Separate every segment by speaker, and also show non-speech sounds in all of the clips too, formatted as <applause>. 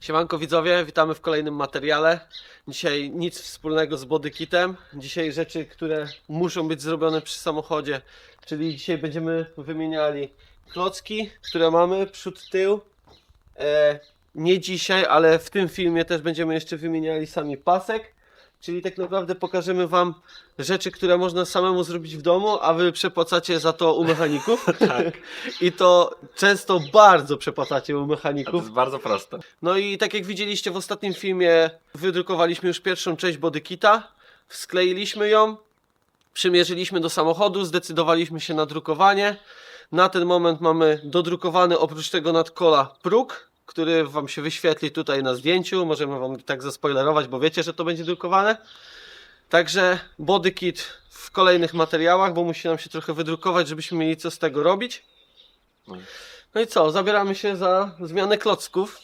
Speaker 1: Siemanko widzowie, witamy w kolejnym materiale. Dzisiaj nic wspólnego z bodykitem. Dzisiaj rzeczy, które muszą być zrobione przy samochodzie. Czyli dzisiaj będziemy wymieniali klocki, które mamy, przód, tył. E, nie dzisiaj, ale w tym filmie też będziemy jeszcze wymieniali sami pasek. Czyli tak naprawdę pokażemy Wam rzeczy, które można samemu zrobić w domu, a Wy przepłacacie za to u mechaników. <laughs>
Speaker 2: Tak.
Speaker 1: I to często bardzo przepłacacie u
Speaker 2: A to
Speaker 1: mechaników.
Speaker 2: jest bardzo proste.
Speaker 1: No i tak jak widzieliście w ostatnim filmie, wydrukowaliśmy już pierwszą część bodykita, skleiliśmy ją, przymierzyliśmy do samochodu, zdecydowaliśmy się na drukowanie. Na ten moment mamy dodrukowany oprócz tego nadkola próg, który Wam się wyświetli tutaj na zdjęciu. Możemy Wam tak zaspoilerować, bo wiecie, że to będzie drukowane. Także bodykit w kolejnych materiałach, bo musi nam się trochę wydrukować, żebyśmy mieli co z tego robić. No i co, zabieramy się za zmianę klocków.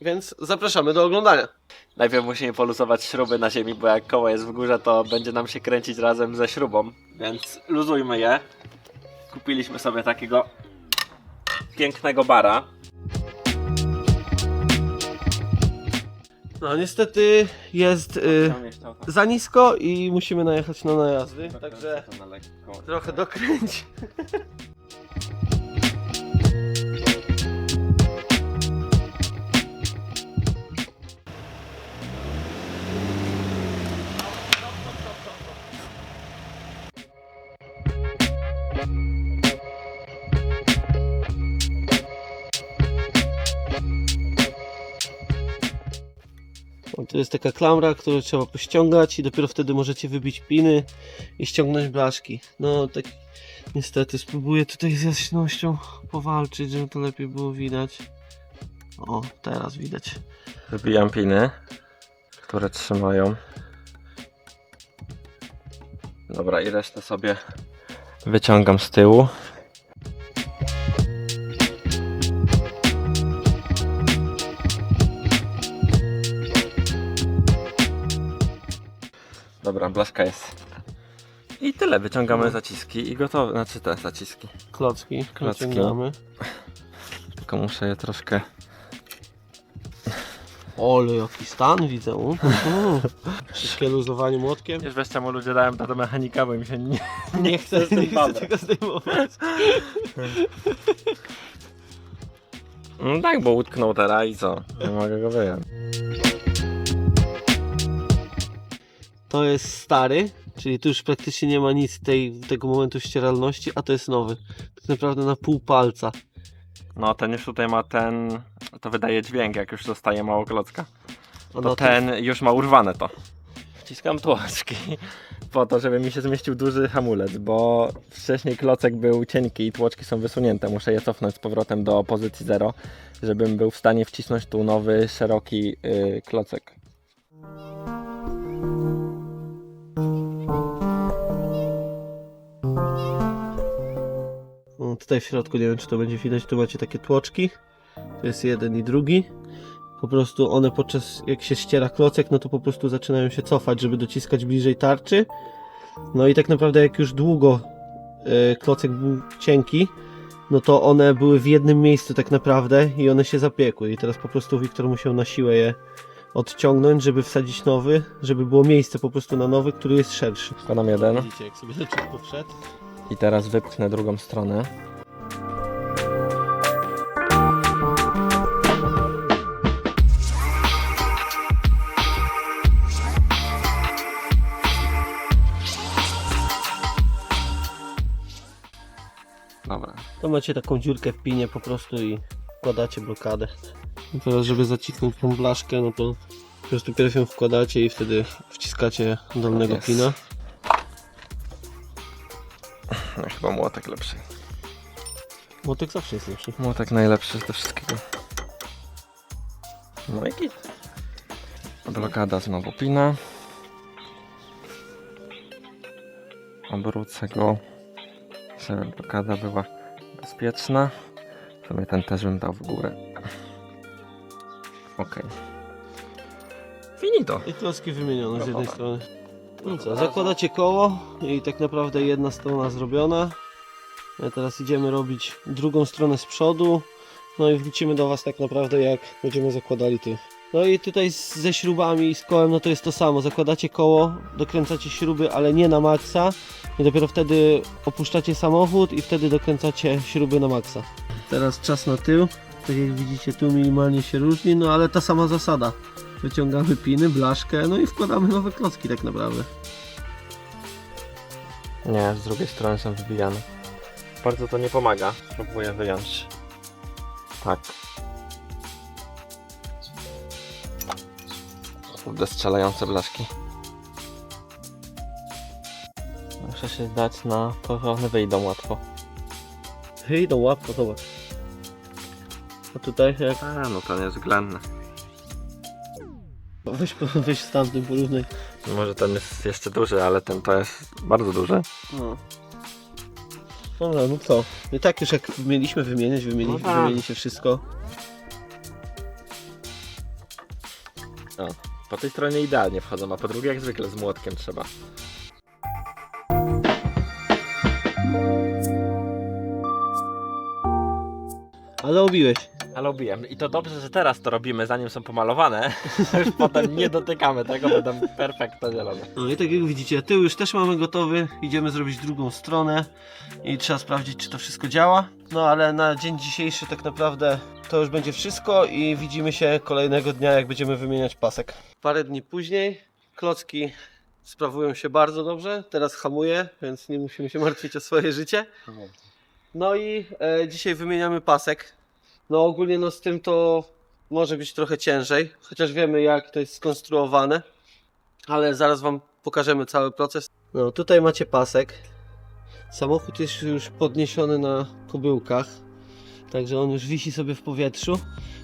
Speaker 1: Więc zapraszamy do oglądania.
Speaker 2: Najpierw musimy poluzować śruby na ziemi, bo jak koło jest w górze, to będzie nam się kręcić razem ze śrubą. Więc luzujmy je. Kupiliśmy sobie takiego pięknego bara.
Speaker 1: No niestety jest y, za nisko i musimy najechać na najazdy, także
Speaker 2: To na lekko.
Speaker 1: trochę dokręć. <laughs> To jest taka klamra, którą trzeba pościągać i dopiero wtedy możecie wybić piny i ściągnąć blaszki. No tak niestety spróbuję tutaj z jasnością powalczyć, żeby to lepiej było widać. O, teraz widać.
Speaker 2: Wybijam piny, które trzymają. Dobra, i resztę sobie wyciągam z tyłu. Dobra, blaszka jest. I tyle, wyciągamy zaciski i gotowe, znaczy te zaciski.
Speaker 1: Klocki,
Speaker 2: Klocki.
Speaker 1: naciągamy.
Speaker 2: Tylko muszę je troszkę
Speaker 1: Ole, jaki stan widzę. u. <laughs> Wszystkie luzowanie młotkiem.
Speaker 2: Już wiesz czemu ludzie dają to do mechanika, bo im się nie,
Speaker 1: Nie
Speaker 2: chce
Speaker 1: nie chcę
Speaker 2: babrać.
Speaker 1: tego zdejmować.
Speaker 2: No tak, bo utknął teraz i co? Nie <laughs> mogę go wyjąć.
Speaker 1: To jest stary, czyli tu już praktycznie nie ma nic tej, tego momentu ścieralności, a to jest nowy. Tak naprawdę na pół palca.
Speaker 2: No ten już tutaj ma ten, to wydaje dźwięk jak już zostaje mało klocka. To
Speaker 1: no
Speaker 2: ten już ma urwane to. Wciskam tłoczki po to, żeby mi się zmieścił duży hamulec, bo wcześniej klocek był cienki i tłoczki są wysunięte. Muszę je cofnąć z powrotem do pozycji 0, żebym był w stanie wcisnąć tu nowy, szeroki yy, klocek.
Speaker 1: Tutaj w środku, nie wiem czy to będzie widać, tu macie takie tłoczki. To jest jeden i drugi. Po prostu one podczas, jak się ściera klocek, no to po prostu zaczynają się cofać, żeby dociskać bliżej tarczy. No i tak naprawdę jak już długo e, klocek był cienki, no to one były w jednym miejscu tak naprawdę i one się zapiekły. I teraz po prostu Wiktor musiał na siłę je odciągnąć, żeby wsadzić nowy, żeby było miejsce po prostu na nowy, który jest szerszy.
Speaker 2: Wkładam jeden
Speaker 1: Widzicie, jak sobie leciutko wszedł.
Speaker 2: i teraz wypchnę drugą stronę. Dobra.
Speaker 1: To macie taką dziurkę w pinie po prostu i wkładacie blokadę. I teraz, żeby zacisnąć tą blaszkę, no to po prostu pierw ją wkładacie i wtedy wciskacie dolnego
Speaker 2: Jest.
Speaker 1: pina.
Speaker 2: No, chyba młotek lepszy.
Speaker 1: Młotek zawsze jest lepszy.
Speaker 2: Młotek najlepszy z tego wszystkiego. No i git. Blokada znowu pina. Obrócę go, blokada była bezpieczna. Sobie ten też bym dał w górę. Ok. Finito.
Speaker 1: I klocki wymienione z jednej
Speaker 2: Gotowe.
Speaker 1: strony. No co, zakładacie koło i tak naprawdę jedna strona zrobiona. A teraz idziemy robić drugą stronę z przodu. No i wrócimy do Was tak naprawdę jak będziemy zakładali ty. No i tutaj z, ze śrubami i z kołem no to jest to samo. Zakładacie koło, dokręcacie śruby, ale nie na maksa. I dopiero wtedy opuszczacie samochód i wtedy dokręcacie śruby na maksa. Teraz czas na tył. Tak jak widzicie tu minimalnie się różni, no ale ta sama zasada. Wyciągamy piny, blaszkę, no i wkładamy nowe klocki tak naprawdę.
Speaker 2: Nie, z drugiej strony są wybijane. Bardzo to nie pomaga. Spróbuję wyjąć. Tak. Kurde, strzelające blaszki. Muszę się zdać na to, że one wyjdą łatwo.
Speaker 1: No łapko, zobacz. A tutaj jak...
Speaker 2: A, no to niewzględne.
Speaker 1: Weź, <laughs> weź z tamtym porównaj.
Speaker 2: Może ten jest jeszcze duży, ale ten to jest bardzo duży.
Speaker 1: No. Dobra, no co? I tak już jak mieliśmy wymieniać, wymienić,
Speaker 2: No tak.
Speaker 1: wymieni się wszystko.
Speaker 2: O, po tej stronie idealnie wchodzą, a po drugiej jak zwykle z młotkiem trzeba.
Speaker 1: Ale obiłeś.
Speaker 2: Ale obiłem. I to dobrze, że teraz to robimy, zanim są pomalowane. <laughs> Już potem nie dotykamy tego, będą perfekto zielone.
Speaker 1: No i tak jak widzicie, tył już też mamy gotowy. Idziemy zrobić drugą stronę i trzeba sprawdzić, czy to wszystko działa. No ale na dzień dzisiejszy tak naprawdę to już będzie wszystko i widzimy się kolejnego dnia, jak będziemy wymieniać pasek. Parę dni później klocki sprawują się bardzo dobrze. Teraz hamuję, więc nie musimy się martwić o swoje życie. No i e, dzisiaj wymieniamy pasek. No ogólnie no z tym to może być trochę ciężej, chociaż wiemy jak to jest skonstruowane. Ale zaraz Wam pokażemy cały proces. No tutaj macie pasek. Samochód jest już podniesiony na kubełkach. Także on już wisi sobie w powietrzu.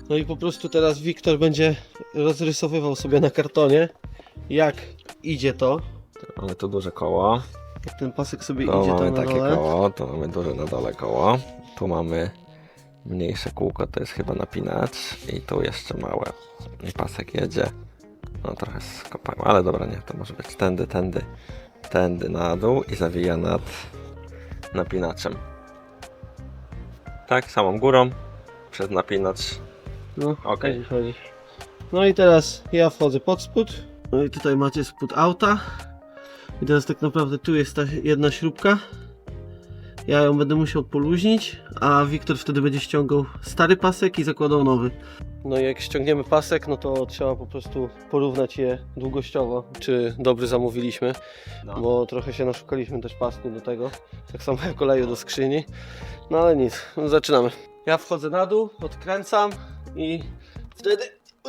Speaker 1: No i po prostu teraz Wiktor będzie rozrysowywał sobie na kartonie jak idzie to.
Speaker 2: Mamy tu duże koło.
Speaker 1: Jak ten pasek sobie
Speaker 2: Tu
Speaker 1: idzie
Speaker 2: mamy
Speaker 1: tam na
Speaker 2: takie
Speaker 1: dole.
Speaker 2: koło, tu mamy duże na dole koło. Tu mamy mniejsze kółko, to jest chyba napinacz. I tu jeszcze małe. I pasek jedzie. No trochę skopałem, ale dobra, nie, to może być tędy, tędy, tędy na dół i zawija nad napinaczem. Tak, samą górą, przez napinacz.
Speaker 1: No,
Speaker 2: Okej.
Speaker 1: chodzi. No i teraz ja wchodzę pod spód. No i tutaj macie spód auta. I teraz tak naprawdę tu jest ta jedna śrubka. Ja ją będę musiał poluźnić, a Wiktor wtedy będzie ściągał stary pasek i zakładał nowy. No i jak ściągniemy pasek, no to trzeba po prostu porównać je długościowo, czy dobry zamówiliśmy,
Speaker 2: No.
Speaker 1: bo trochę się naszukaliśmy też pasku do tego, tak samo jak oleju do skrzyni. No ale nic, zaczynamy. Ja wchodzę na dół, odkręcam i wtedy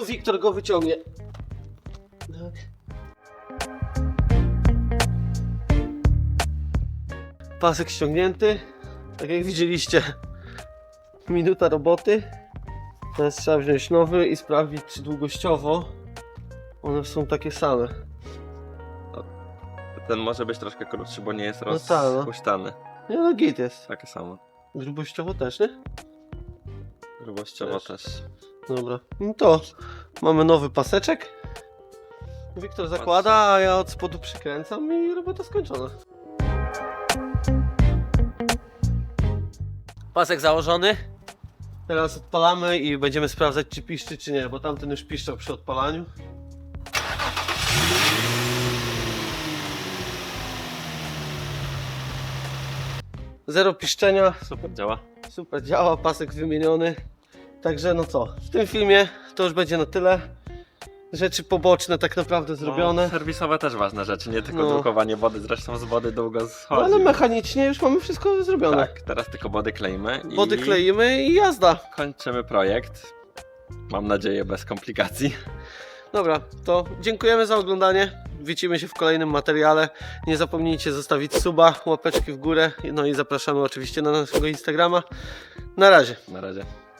Speaker 1: Wiktor go wyciągnie. Pasek ściągnięty. Tak jak widzieliście, minuta roboty. Teraz trzeba wziąć nowy i sprawdzić, czy długościowo one są takie same.
Speaker 2: Ten może być troszkę krótszy, bo nie jest
Speaker 1: No tak, no.
Speaker 2: rozpuszczany.
Speaker 1: Nie no, git jest.
Speaker 2: Takie samo.
Speaker 1: Grubościowo też, nie?
Speaker 2: Grubościowo
Speaker 1: Też.
Speaker 2: też.
Speaker 1: Dobra. No to mamy nowy paseczek. Wiktor zakłada, a ja od spodu przykręcam i robota skończona. Pasek założony. Teraz odpalamy i będziemy sprawdzać czy piszczy czy nie, bo tamten już piszczał przy odpalaniu. Zero piszczenia,
Speaker 2: Super działa.
Speaker 1: Super działa, pasek wymieniony. Także no co, w tym filmie to już będzie na tyle. Rzeczy poboczne tak naprawdę zrobione.
Speaker 2: No, serwisowe też ważne rzeczy, nie tylko
Speaker 1: No.
Speaker 2: drukowanie wody, zresztą z wody długo
Speaker 1: No,
Speaker 2: schodzi.
Speaker 1: ale mechanicznie już mamy wszystko zrobione.
Speaker 2: Tak, teraz tylko wody kleimy i
Speaker 1: Wody kleimy i jazda.
Speaker 2: kończymy projekt. Mam nadzieję bez komplikacji.
Speaker 1: Dobra, to dziękujemy za oglądanie. Widzimy się w kolejnym materiale. Nie zapomnijcie zostawić suba, łapeczki w górę. No i zapraszamy oczywiście na naszego Instagrama. Na razie.
Speaker 2: Na razie.